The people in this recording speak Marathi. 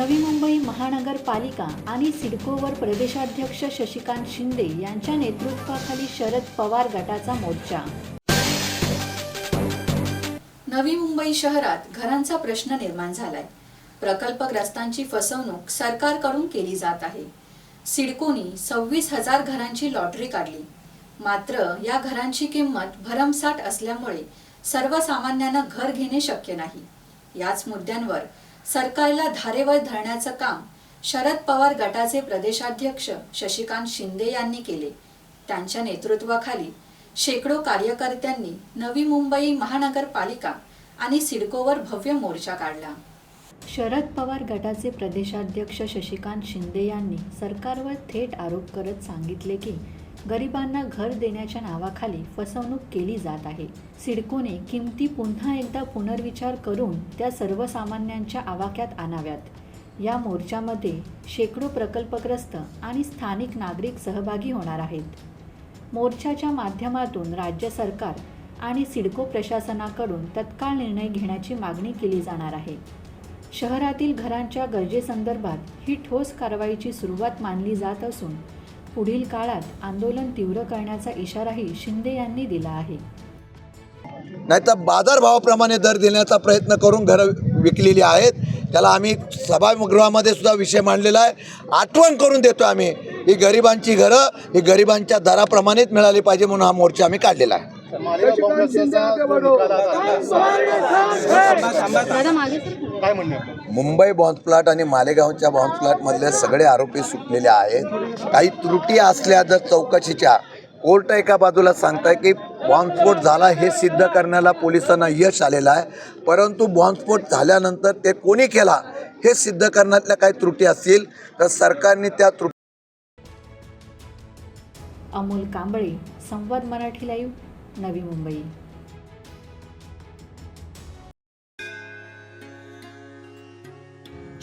नवी मुंबई महानगरपालिका आणि सिडकोवर प्रदेशाध्यक्ष शशिकांत शिंदे यांच्या नेतृत्वाखाली शरद पवार गटाचा मोर्चा. नवी मुंबई शहरात घरांचा प्रश्न निर्माण झालाय. प्रकल्पग्रस्तांची फसवणूक सरकारकडून केली जात आहे. सिडकोनी सव्वीस हजार घरांची लॉटरी काढली. मात्र या घरांची किंमत भरमसाठ असल्यामुळे सर्वसामान्यांना घर घेणे शक्य नाही. याच मुद्द्यांवर सरकारला धारेवर धरण्याचं काम शरद पवार गटाचे प्रदेशाध्यक्ष शशिकांत शिंदे यांनी केले. त्यांच्या नेतृत्वाखाली शेकडो कार्यकर्त्यांनी नवी मुंबई महानगरपालिका आणि सिडकोवर भव्य मोर्चा काढला. शरद पवार गटाचे प्रदेशाध्यक्ष शशिकांत शिंदे यांनी सरकारवर थेट आरोप करत सांगितले की गरिबांना घर देण्याच्या नावाखाली फसवणूक केली जात आहे. सिडकोने किमती पुन्हा एकदा पुनर्विचार करून त्या सर्वसामान्यांच्या आवाक्यात आणाव्यात. या मोर्चामध्ये शेकडो प्रकल्पग्रस्त आणि स्थानिक नागरिक सहभागी होणार आहेत. मोर्चाच्या माध्यमातून राज्य सरकार आणि सिडको प्रशासनाकडून तत्काळ निर्णय घेण्याची मागणी केली जाणार आहे. शहरातील घरांच्या गरजेसंदर्भात ही ठोस कारवाईची सुरुवात मानली जात असून पुढील काळात आंदोलन तीव्र करण्याचा इशाराही शिंदे यांनी दिला आहे. नाहीतर बाजारभावाप्रमाणे दर देण्याचा प्रयत्न करून घरं विकलेली आहेत. त्याला आम्ही सभागृहामध्ये सुद्धा विषय मांडलेला आहे. आठवण करून देतो आम्ही. ही गरिबांची घरं ही गरिबांच्या दराप्रमाणेच मिळाली पाहिजे म्हणून हा मोर्चा आम्ही काढलेला आहे. काय म्हणणे? मुंबई बॉन्स प्लॉट आणि मालेगावच्या बॉम्ब प्लॉटमधले सगळे आरोपी सुटलेले आहेत. काही त्रुटी असल्या जर चौकशीच्या. कोर्ट एका बाजूला सांगताय की बॉम्बस्फोट झाला हे सिद्ध करण्याला पोलिसांना यश आलेलं आहे. परंतु बॉम्बस्फोट झाल्यानंतर ते कोणी केला हे सिद्ध करण्यातल्या काही त्रुटी असतील तर सरकारने त्या त्रुटी अमोल कांबळे संवाद मराठी लाईव्ह नवी मुंबई.